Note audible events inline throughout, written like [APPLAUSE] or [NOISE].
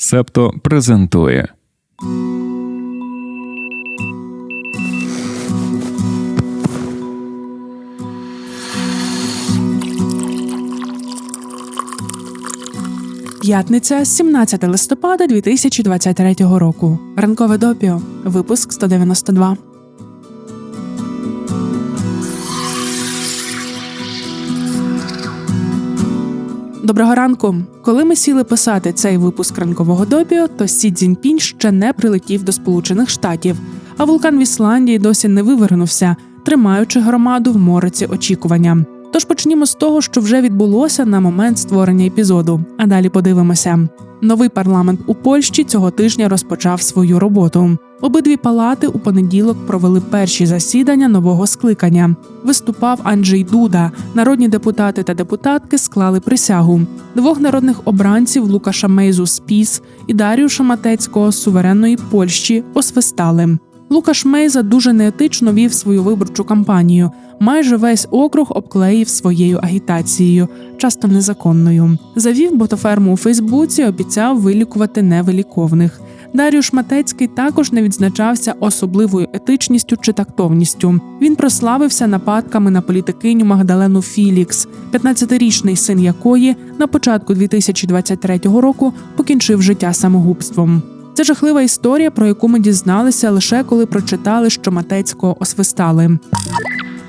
Септо презентує. П'ятниця, 17 листопада 2023 року. Ранкове допіо. Випуск 192. Доброго ранку. Коли ми сіли писати цей випуск ранкового допіо, то Сі Цзіньпінь ще не прилетів до Сполучених Штатів, а вулкан в Ісландії досі не вивернувся, тримаючи громаду в мороці очікування. Тож почнімо з того, що вже відбулося на момент створення епізоду. А далі подивимося. Новий парламент у Польщі цього тижня розпочав свою роботу. Обидві палати у понеділок провели перші засідання нового скликання. Виступав Анджей Дуда. Народні депутати та депутатки склали присягу. Двох народних обранців Лукаша Мейзу з ПІС і Даріуша Матецького з суверенної Польщі освистали. Лукаш Мейза дуже неетично вів свою виборчу кампанію. Майже весь округ обклеїв своєю агітацією, часто незаконною. Завів ботоферму у Фейсбуці, обіцяв вилікувати невиліковних. Даріуш Матецький також не відзначався особливою етичністю чи тактовністю. Він прославився нападками на політикиню Магдалену Філікс, 15-річний син якої на початку 2023 року покінчив життя самогубством. Це жахлива історія, про яку ми дізналися лише коли прочитали, що Матецького освистали.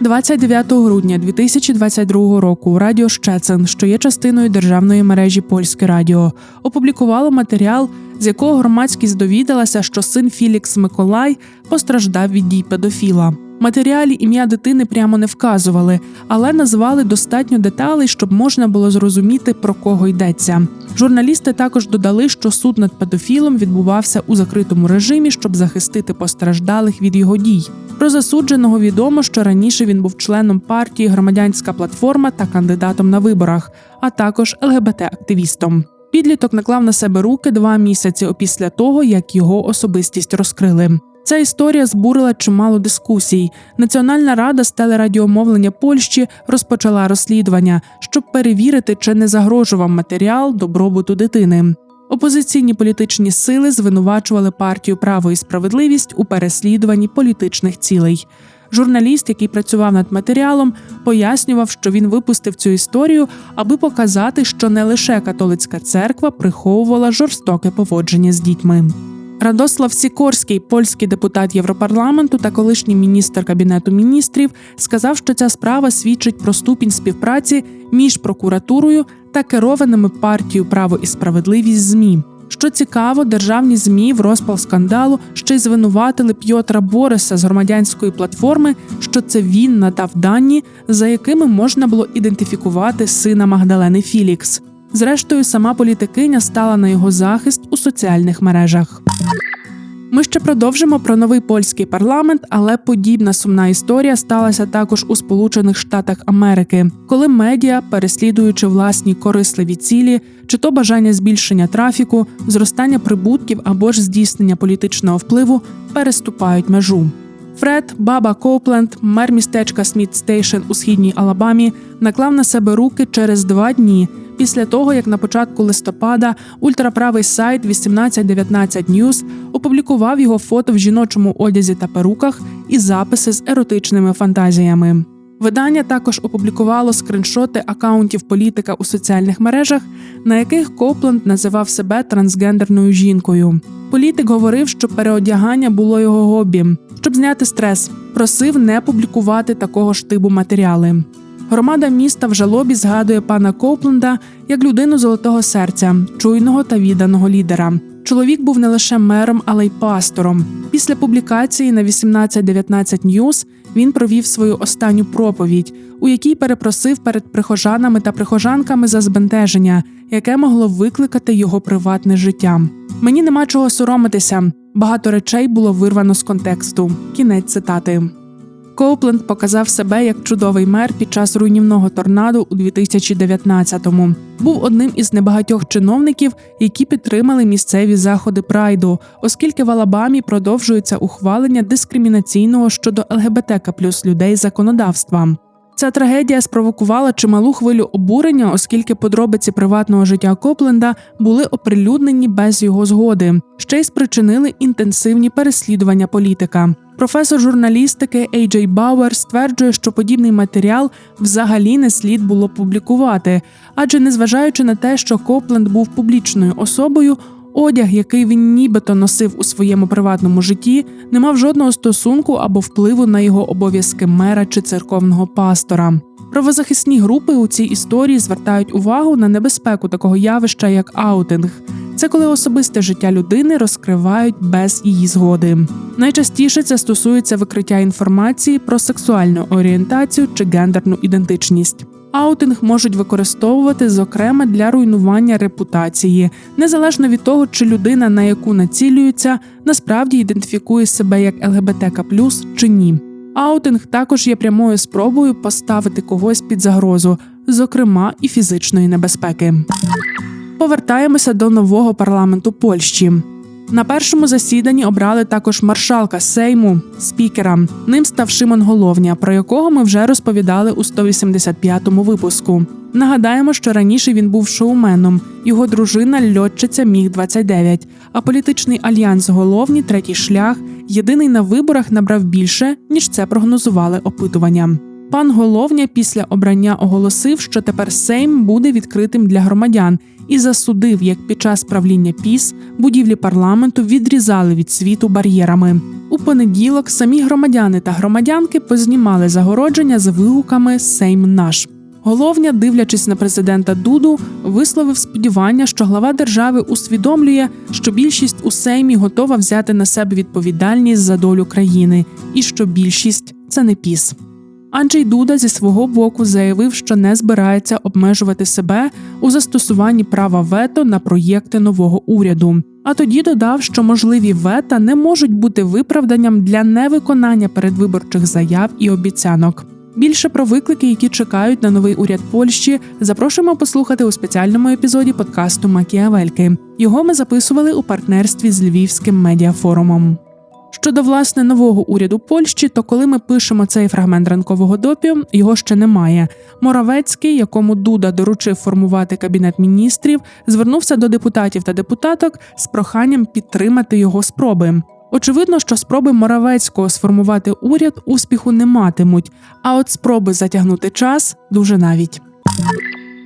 29 грудня 2022 року Радіо Щецин, що є частиною державної мережі Польське Радіо, опублікувало матеріал, з якого громадськість довідалася, що син Філікс Миколай постраждав від дій педофіла. Матеріалі ім'я дитини прямо не вказували, але назвали достатньо деталей, щоб можна було зрозуміти про кого йдеться. Журналісти також додали, що суд над педофілом відбувався у закритому режимі, щоб захистити постраждалих від його дій. Про засудженого відомо, що раніше він був членом партії Громадянська платформа та кандидатом на виборах, а також ЛГБТ-активістом. Підліток наклав на себе руки два місяці опісля того, як його особистість розкрили. Ця історія збурила чимало дискусій. Національна рада з телерадіомовлення Польщі розпочала розслідування, щоб перевірити, чи не загрожував матеріал добробуту дитини. Опозиційні політичні сили звинувачували партію Право і справедливість у переслідуванні політичних цілей. Журналіст, який працював над матеріалом, пояснював, що він випустив цю історію, аби показати, що не лише католицька церква приховувала жорстоке поводження з дітьми. Радослав Сікорський, польський депутат Європарламенту та колишній міністр кабінету міністрів, сказав, що ця справа свідчить про ступінь співпраці між прокуратурою та керованими партією Право і справедливість змі. Що цікаво, державні змі в розпал скандалу ще й звинуватили П'єтра Бориса з громадянської платформи, що це він надав дані, за якими можна було ідентифікувати сина Магдалени Філікс. Зрештою, сама політикиня стала на його захист у соціальних мережах. Ми ще продовжимо про новий польський парламент, але подібна сумна історія сталася також у Сполучених Штатах Америки, коли медіа, переслідуючи власні корисливі цілі, чи то бажання збільшення трафіку, зростання прибутків або ж здійснення політичного впливу, переступають межу. Фред Баба Копленд, мер містечка Сміт Стейшн у східній Алабамі, наклав на себе руки через два дні після того, як на початку листопада ультраправий сайт 1819 News опублікував його фото в жіночому одязі та перуках і записи з еротичними фантазіями. Видання також опублікувало скриншоти акаунтів політика у соціальних мережах, на яких Копленд називав себе трансгендерною жінкою. Політик говорив, що переодягання було його хобі. Щоб зняти стрес, просив не публікувати такого ж типу матеріали. Громада міста в жалобі згадує пана Копленда як людину золотого серця, чуйного та відданого лідера. Чоловік був не лише мером, але й пастором. Після публікації на 1819 News він провів свою останню проповідь, у якій перепросив перед прихожанами та прихожанками за збентеження, яке могло викликати його приватне життя. Мені нема чого соромитися. Багато речей було вирвано з контексту. Кінець цитати. Коупленд показав себе як чудовий мер під час руйнівного торнадо у 2019-му. Був одним із небагатьох чиновників, які підтримали місцеві заходи прайду, оскільки в Алабамі продовжується ухвалення дискримінаційного щодо ЛГБТК плюс людей законодавства. Ця трагедія спровокувала чималу хвилю обурення, оскільки подробиці приватного життя Копленда були оприлюднені без його згоди, ще й спричинили інтенсивні переслідування політика. Професор журналістики Ей Джей Бауер стверджує, що подібний матеріал взагалі не слід було публікувати, адже незважаючи на те, що Копленд був публічною особою, одяг, який він нібито носив у своєму приватному житті, не мав жодного стосунку або впливу на його обов'язки мера чи церковного пастора. Правозахисні групи у цій історії звертають увагу на небезпеку такого явища, як аутинг. Це коли особисте життя людини розкривають без її згоди. Найчастіше це стосується викриття інформації про сексуальну орієнтацію чи гендерну ідентичність. Аутинг можуть використовувати зокрема для руйнування репутації, незалежно від того, чи людина, на яку націлюється, насправді ідентифікує себе як ЛГБТК чи ні. Аутинг також є прямою спробою поставити когось під загрозу, зокрема і фізичної небезпеки. Повертаємося до нового парламенту Польщі. На першому засіданні обрали також маршалка Сейму, спікера. Ним став Шимон Головня, про якого ми вже розповідали у 185-му випуску. Нагадаємо, що раніше він був шоуменом, його дружина льотчиця Міг 29 а політичний альянс Головні Третій шлях єдиний на виборах набрав більше, ніж це прогнозували опитування. Пан Головня після обрання оголосив, що тепер Сейм буде відкритим для громадян і засудив, як під час правління піс будівлі парламенту відрізали від світу бар'єрами. У понеділок самі громадяни та громадянки познімали загородження з вигуками Сейм наш. Головня, дивлячись на президента Дуду, висловив сподівання, що глава держави усвідомлює, що більшість у Сеймі готова взяти на себе відповідальність за долю країни, і що більшість це не піс. Анджей Дуда зі свого боку заявив, що не збирається обмежувати себе у застосуванні права вето на проєкти нового уряду. А тоді додав, що можливі вета не можуть бути виправданням для невиконання передвиборчих заяв і обіцянок. Більше про виклики, які чекають на новий уряд Польщі, запрошуємо послухати у спеціальному епізоді подкасту Макіавельки. Його ми записували у партнерстві з Львівським медіафорумом. Щодо власне нового уряду Польщі, то коли ми пишемо цей фрагмент ранкового допі, його ще немає. Моравецький, якому Дуда доручив формувати кабінет міністрів, звернувся до депутатів та депутаток з проханням підтримати його спроби. Очевидно, що спроби Моравецького сформувати уряд успіху не матимуть, а от спроби затягнути час дуже навіть.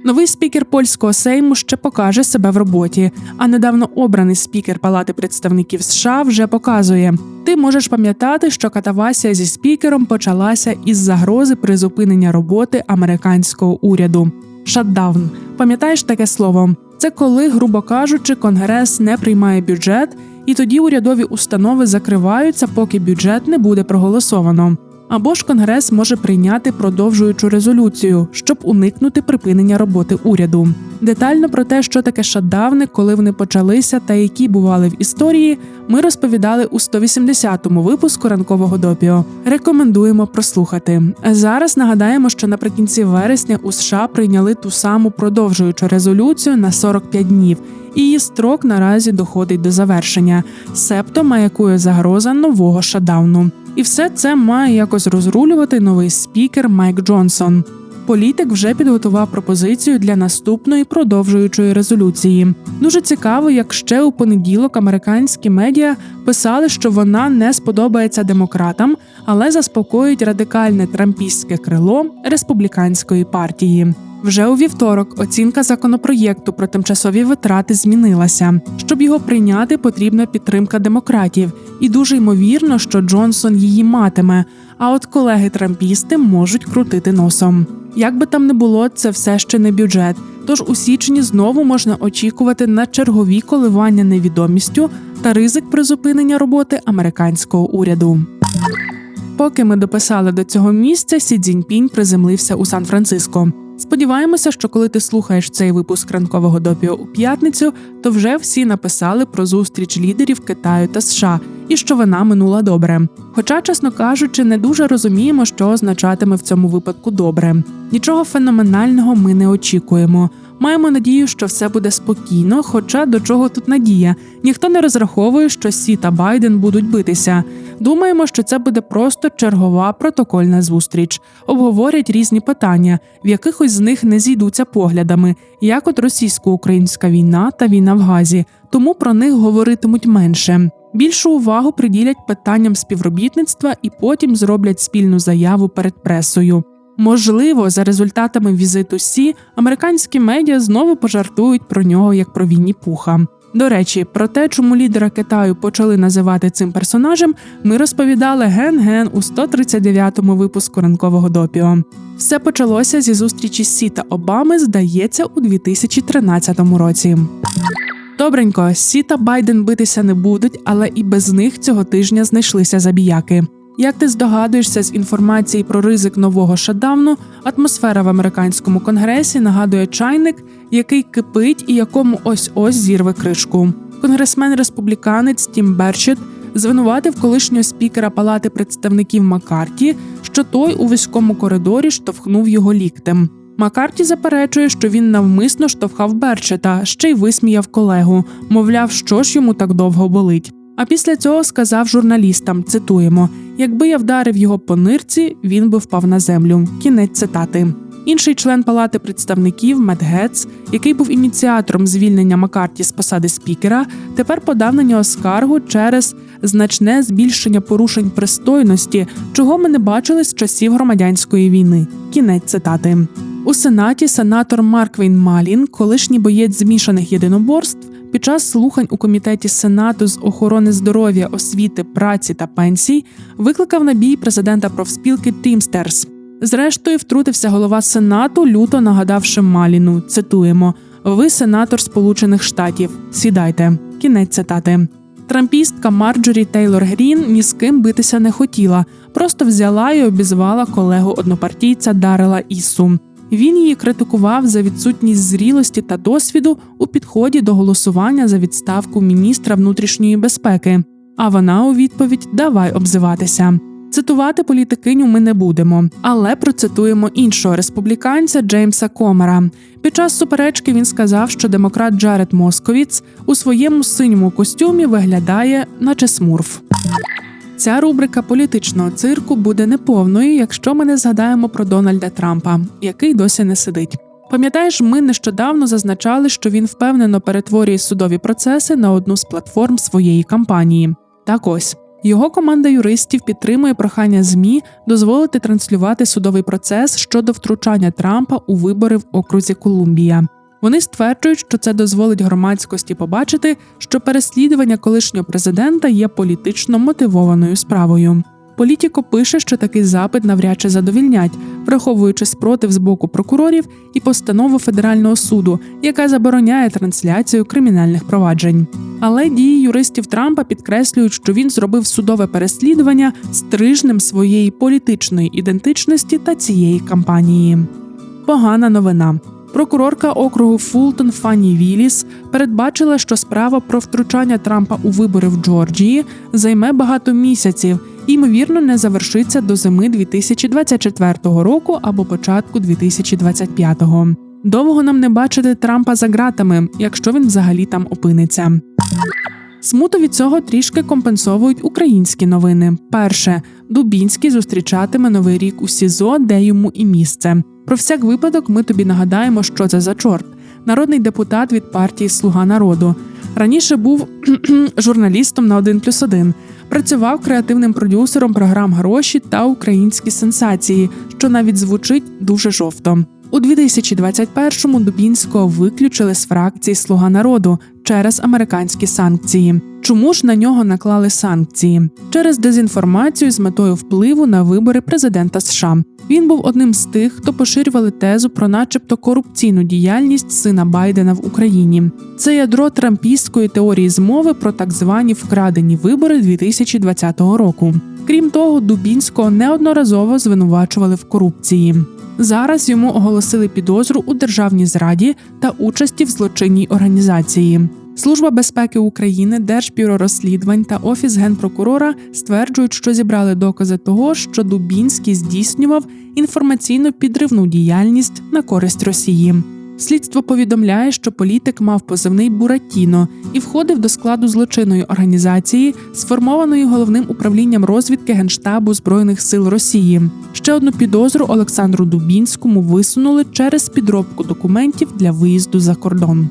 Новий спікер польського сейму ще покаже себе в роботі. А недавно обраний спікер Палати представників США вже показує: ти можеш пам'ятати, що катавасія зі спікером почалася із загрози призупинення роботи американського уряду. Шатдаун. Пам'ятаєш таке слово? Це коли, грубо кажучи, конгрес не приймає бюджет, і тоді урядові установи закриваються, поки бюджет не буде проголосовано. Або ж Конгрес може прийняти продовжуючу резолюцію, щоб уникнути припинення роботи уряду. Детально про те, що таке шатдавни, коли вони почалися та які бували в історії, ми розповідали у 180-му випуску ранкового допіо. Рекомендуємо прослухати. Зараз нагадаємо, що наприкінці вересня у США прийняли ту саму продовжуючу резолюцію на 45 днів. І її строк наразі доходить до завершення, себто маякує загроза нового шатдауну. І все це має якось розрулювати новий спікер Майк Джонсон. Політик вже підготував пропозицію для наступної продовжуючої резолюції. Дуже цікаво, як ще у понеділок американські медіа писали, що вона не сподобається демократам, але заспокоїть радикальне трампістське крило республіканської партії. Вже у вівторок оцінка законопроєкту про тимчасові витрати змінилася. Щоб його прийняти, потрібна підтримка демократів, і дуже ймовірно, що Джонсон її матиме. А от колеги трампісти можуть крутити носом. Як би там не було, це все ще не бюджет. Тож у січні знову можна очікувати на чергові коливання невідомістю та ризик призупинення роботи американського уряду. Поки ми дописали до цього місця, Сі Цзіньпінь приземлився у Сан-Франциско. Сподіваємося, що коли ти слухаєш цей випуск ранкового допіо у п'ятницю, то вже всі написали про зустріч лідерів Китаю та США і що вона минула добре. Хоча, чесно кажучи, не дуже розуміємо, що означатиме в цьому випадку добре. Нічого феноменального ми не очікуємо. Маємо надію, що все буде спокійно. Хоча до чого тут надія? Ніхто не розраховує, що Сі та Байден будуть битися. Думаємо, що це буде просто чергова протокольна зустріч. Обговорять різні питання, в якихось з них не зійдуться поглядами, як от російсько-українська війна та війна в Газі, тому про них говоритимуть менше. Більшу увагу приділять питанням співробітництва і потім зроблять спільну заяву перед пресою. Можливо, за результатами візиту Сі американські медіа знову пожартують про нього як про Вінні Пуха. До речі, про те, чому лідера Китаю почали називати цим персонажем, ми розповідали ген-ген у 139-му випуску ранкового допіо. Все почалося зі зустрічі Сі та Обами, здається, у 2013 році. Добренько, Сі та Байден битися не будуть, але і без них цього тижня знайшлися забіяки. Як ти здогадуєшся з інформації про ризик нового шатдауну, атмосфера в американському конгресі нагадує чайник, який кипить і якому ось ось зірве кришку. Конгресмен республіканець Тім Берчет звинуватив колишнього спікера Палати представників Маккарті, що той у вузькому коридорі штовхнув його ліктем. Маккарті заперечує, що він навмисно штовхав Берчета, ще й висміяв колегу, мовляв, що ж йому так довго болить. А після цього сказав журналістам: цитуємо: якби я вдарив його по нирці, він би впав на землю. Кінець цитати. Інший член палати представників Мет Гетц, який був ініціатором звільнення Маккарті з посади спікера, тепер подав на нього скаргу через значне збільшення порушень пристойності, чого ми не бачили з часів громадянської війни. Кінець цитати. У сенаті сенатор Марквін Малін, колишній боєць змішаних єдиноборств, під час слухань у комітеті Сенату з охорони здоров'я, освіти, праці та пенсій викликав на бій президента профспілки Тімстерс. Зрештою, втрутився голова Сенату, люто нагадавши Маліну. Цитуємо: Ви сенатор Сполучених Штатів. Сідайте. Кінець цитати. Трампістка Марджорі Тейлор Грін ні з ким битися не хотіла, просто взяла і обізвала колегу однопартійця Дарела Ісу. Він її критикував за відсутність зрілості та досвіду у підході до голосування за відставку міністра внутрішньої безпеки. А вона у відповідь давай обзиватися. Цитувати політикиню ми не будемо, але процитуємо іншого республіканця Джеймса Комера. Під час суперечки він сказав, що демократ Джаред Московіц у своєму синьому костюмі виглядає, наче смурф. Ця рубрика політичного цирку буде неповною, якщо ми не згадаємо про Дональда Трампа, який досі не сидить. Пам'ятаєш, ми нещодавно зазначали, що він впевнено перетворює судові процеси на одну з платформ своєї кампанії. Так ось його команда юристів підтримує прохання ЗМІ дозволити транслювати судовий процес щодо втручання Трампа у вибори в окрузі Колумбія. Вони стверджують, що це дозволить громадськості побачити, що переслідування колишнього президента є політично мотивованою справою. Політіко пише, що такий запит навряд чи задовільнять, враховуючи спротив з боку прокурорів і постанову федерального суду, яка забороняє трансляцію кримінальних проваджень. Але дії юристів Трампа підкреслюють, що він зробив судове переслідування стрижнем своєї політичної ідентичності та цієї кампанії. Погана новина. Прокурорка округу Фултон Фанні Віліс передбачила, що справа про втручання Трампа у вибори в Джорджії займе багато місяців і, ймовірно, не завершиться до зими 2024 року або початку 2025-го. Довго нам не бачити Трампа за ґратами, якщо він взагалі там опиниться. Смуту від цього трішки компенсовують українські новини. Перше, Дубінський зустрічатиме новий рік у СІЗО, де йому і місце. Про всяк випадок ми тобі нагадаємо, що це за чорт. Народний депутат від партії Слуга народу. Раніше був [CLEARS THROAT] журналістом на 1 плюс 1. Працював креативним продюсером програм Гроші та Українські сенсації, що навіть звучить дуже жовто. У 2021-му Дубінського виключили з фракції Слуга народу через американські санкції. Чому ж на нього наклали санкції? Через дезінформацію з метою впливу на вибори президента США. Він був одним з тих, хто поширювали тезу про, начебто, корупційну діяльність сина Байдена в Україні. Це ядро трампістської теорії змови про так звані вкрадені вибори 2020 року. Крім того, Дубінського неодноразово звинувачували в корупції. Зараз йому оголосили підозру у державній зраді та участі в злочинній організації. Служба безпеки України, Держбюро розслідувань та офіс генпрокурора стверджують, що зібрали докази того, що Дубінський здійснював інформаційно підривну діяльність на користь Росії. Слідство повідомляє, що політик мав позивний Буратіно і входив до складу злочинної організації, сформованої головним управлінням розвідки Генштабу Збройних сил Росії. Ще одну підозру Олександру Дубінському висунули через підробку документів для виїзду за кордон.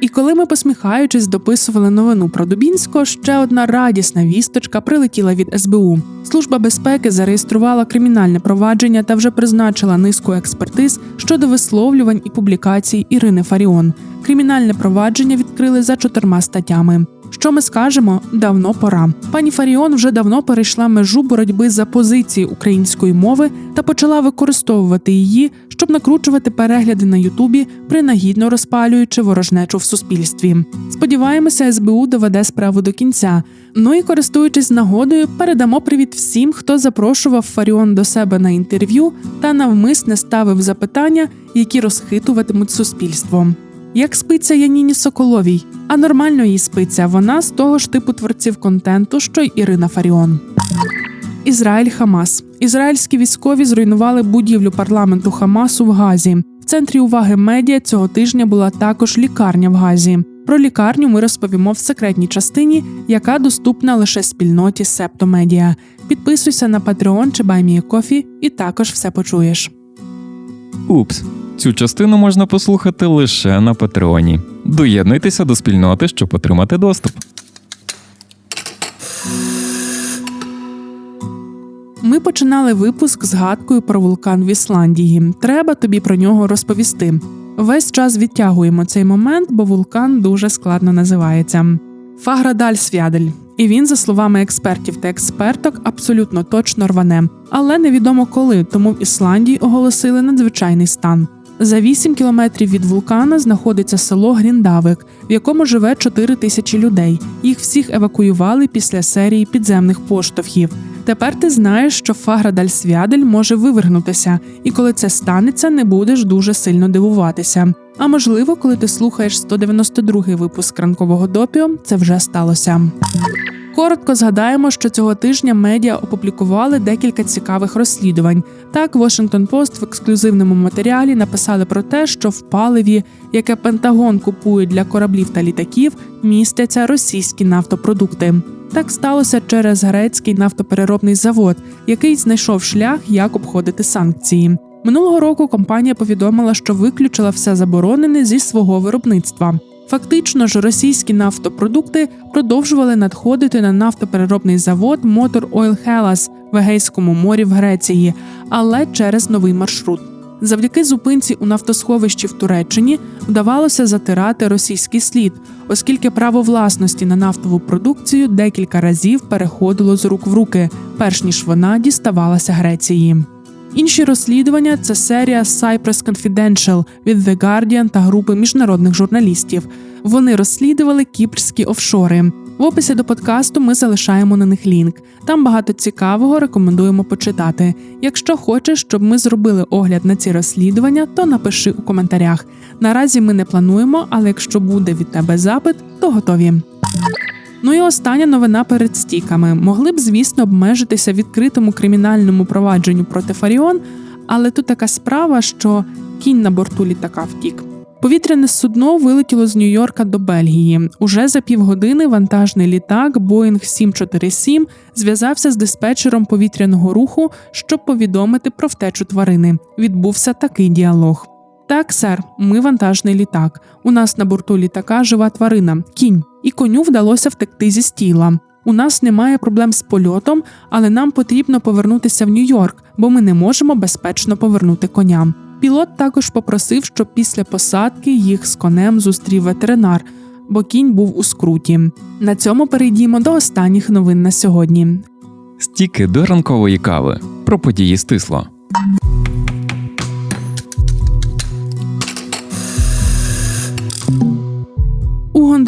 І коли ми, посміхаючись, дописували новину про Дубінського, ще одна радісна вісточка прилетіла від СБУ. Служба безпеки зареєструвала кримінальне провадження та вже призначила низку експертиз щодо висловлювань і публікацій Ірини Фаріон. Кримінальне провадження відкрили за чотирма статтями. Що ми скажемо? Давно пора. Пані Фаріон вже давно перейшла межу боротьби за позиції української мови та почала використовувати її, щоб накручувати перегляди на Ютубі, принагідно розпалюючи ворожнечу в суспільстві. Сподіваємося, СБУ доведе справу до кінця. Ну і користуючись нагодою, передамо привіт всім, хто запрошував Фаріон до себе на інтерв'ю та навмисне ставив запитання, які розхитуватимуть суспільство. Як спиться Яніні Соколовій, а нормально їй спиться. Вона з того ж типу творців контенту, що й Ірина Фаріон. Ізраїль Хамас. Ізраїльські військові зруйнували будівлю парламенту Хамасу в Газі. В центрі уваги медіа цього тижня була також лікарня в Газі. Про лікарню ми розповімо в секретній частині, яка доступна лише спільноті Септомедіа. Підписуйся на Patreon чи BuyMeACoffee і також все почуєш. Упс. Цю частину можна послухати лише на Патреоні. Доєднуйтеся до спільноти, щоб отримати доступ. Ми починали випуск згадкою про вулкан в Ісландії. Треба тобі про нього розповісти. Весь час відтягуємо цей момент, бо вулкан дуже складно називається. Фаградальсвядель. І він, за словами експертів та експерток, абсолютно точно рване, але невідомо коли, тому в Ісландії оголосили надзвичайний стан. За 8 кілометрів від вулкана знаходиться село Гріндавик, в якому живе 4 тисячі людей. Їх всіх евакуювали після серії підземних поштовхів. Тепер ти знаєш, що Фаградальсвядель може вивергнутися, і коли це станеться, не будеш дуже сильно дивуватися. А можливо, коли ти слухаєш 192-й випуск ранкового допіо, це вже сталося. Коротко згадаємо, що цього тижня медіа опублікували декілька цікавих розслідувань. Так, Washington Post в ексклюзивному матеріалі написали про те, що в паливі, яке Пентагон купує для кораблів та літаків, містяться російські нафтопродукти. Так сталося через грецький нафтопереробний завод, який знайшов шлях, як обходити санкції. Минулого року компанія повідомила, що виключила все заборонене зі свого виробництва. Фактично ж, російські нафтопродукти продовжували надходити на нафтопереробний завод Motor Oil Hellas в Егейському морі в Греції, але через новий маршрут. Завдяки зупинці у нафтосховищі в Туреччині вдавалося затирати російський слід, оскільки право власності на нафтову продукцію декілька разів переходило з рук в руки, перш ніж вона діставалася Греції. Інші розслідування це серія Cypress Confidential від The Guardian та групи міжнародних журналістів. Вони розслідували кіпрські офшори. В описі до подкасту ми залишаємо на них лінк. Там багато цікавого рекомендуємо почитати. Якщо хочеш, щоб ми зробили огляд на ці розслідування, то напиши у коментарях. Наразі ми не плануємо, але якщо буде від тебе запит, то готові. Ну і остання новина перед стіками. Могли б, звісно, обмежитися відкритому кримінальному провадженню проти Фаріон, але тут така справа, що кінь на борту літака втік. Повітряне судно вилетіло з Нью-Йорка до Бельгії. Уже за півгодини вантажний літак Boeing 747 зв'язався з диспетчером повітряного руху, щоб повідомити про втечу тварини. Відбувся такий діалог. Так, сер, ми вантажний літак. У нас на борту літака жива тварина, кінь, і коню вдалося втекти зі стіла. У нас немає проблем з польотом, але нам потрібно повернутися в Нью-Йорк, бо ми не можемо безпечно повернути коня. Пілот також попросив, щоб після посадки їх з конем зустрів ветеринар, бо кінь був у скруті. На цьому перейдімо до останніх новин на сьогодні. Стіки до ранкової кави. Про події стисло.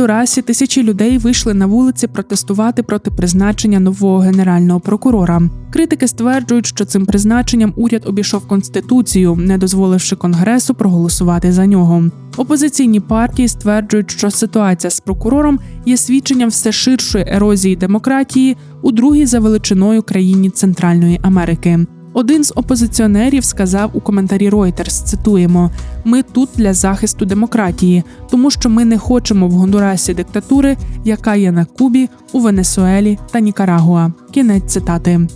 Гондурасі тисячі людей вийшли на вулиці протестувати проти призначення нового генерального прокурора. Критики стверджують, що цим призначенням уряд обійшов конституцію, не дозволивши конгресу проголосувати за нього. Опозиційні партії стверджують, що ситуація з прокурором є свідченням все ширшої ерозії демократії у другій за величиною країні Центральної Америки. Один з опозиціонерів сказав у коментарі Reuters, цитуємо: Ми тут для захисту демократії, тому що ми не хочемо в Гондурасі диктатури, яка є на Кубі, у Венесуелі та Нікарагуа. Кінець цитати.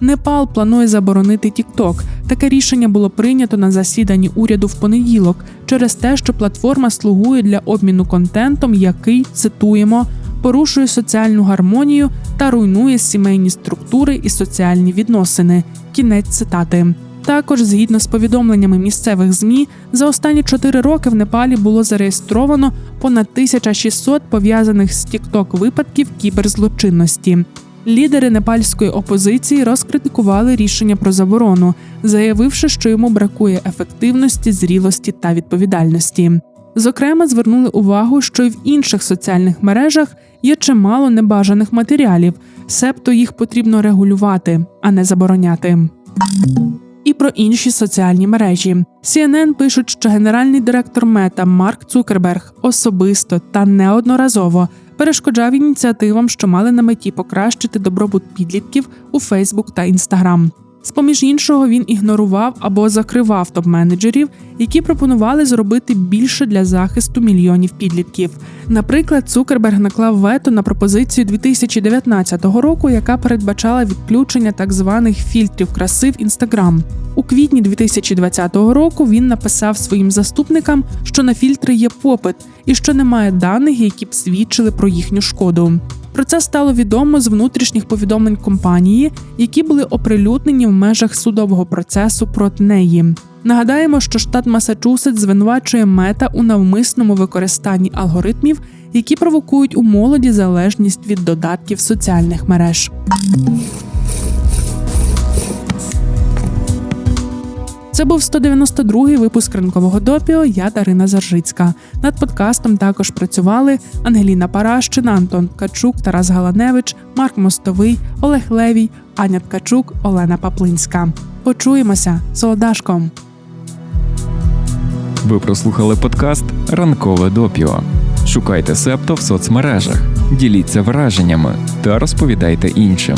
Непал планує заборонити TikTok. Таке рішення було прийнято на засіданні уряду в понеділок через те, що платформа слугує для обміну контентом, який цитуємо порушує соціальну гармонію та руйнує сімейні структури і соціальні відносини. Кінець цитати. Також, згідно з повідомленнями місцевих змі, за останні чотири роки в Непалі було зареєстровано понад 1600 пов'язаних з TikTok випадків кіберзлочинності. Лідери непальської опозиції розкритикували рішення про заборону, заявивши, що йому бракує ефективності, зрілості та відповідальності. Зокрема, звернули увагу, що й в інших соціальних мережах є чимало небажаних матеріалів, себто їх потрібно регулювати, а не забороняти. І про інші соціальні мережі CNN пишуть, що генеральний директор Мета Марк Цукерберг особисто та неодноразово перешкоджав ініціативам, що мали на меті покращити добробут підлітків у Facebook та Instagram. З поміж іншого, він ігнорував або закривав топ-менеджерів, які пропонували зробити більше для захисту мільйонів підлітків. Наприклад, Цукерберг наклав вето на пропозицію 2019 року, яка передбачала відключення так званих фільтрів краси в Instagram. У квітні 2020 року він написав своїм заступникам, що на фільтри є попит і що немає даних, які б свідчили про їхню шкоду. Про це стало відомо з внутрішніх повідомлень компанії, які були оприлюднені в межах судового процесу проти неї. Нагадаємо, що штат Масачусетс звинувачує мета у навмисному використанні алгоритмів, які провокують у молоді залежність від додатків соціальних мереж. Це був 192-й випуск ранкового допіо. Я Дарина Заржицька. Над подкастом також працювали Ангеліна Паращина, Антон Ткачук, Тарас Галаневич, Марк Мостовий, Олег Левій, Аня Ткачук, Олена Паплинська. Почуємося солодашком. Ви прослухали подкаст Ранкове допіо. Шукайте Септо в соцмережах, діліться враженнями та розповідайте іншим.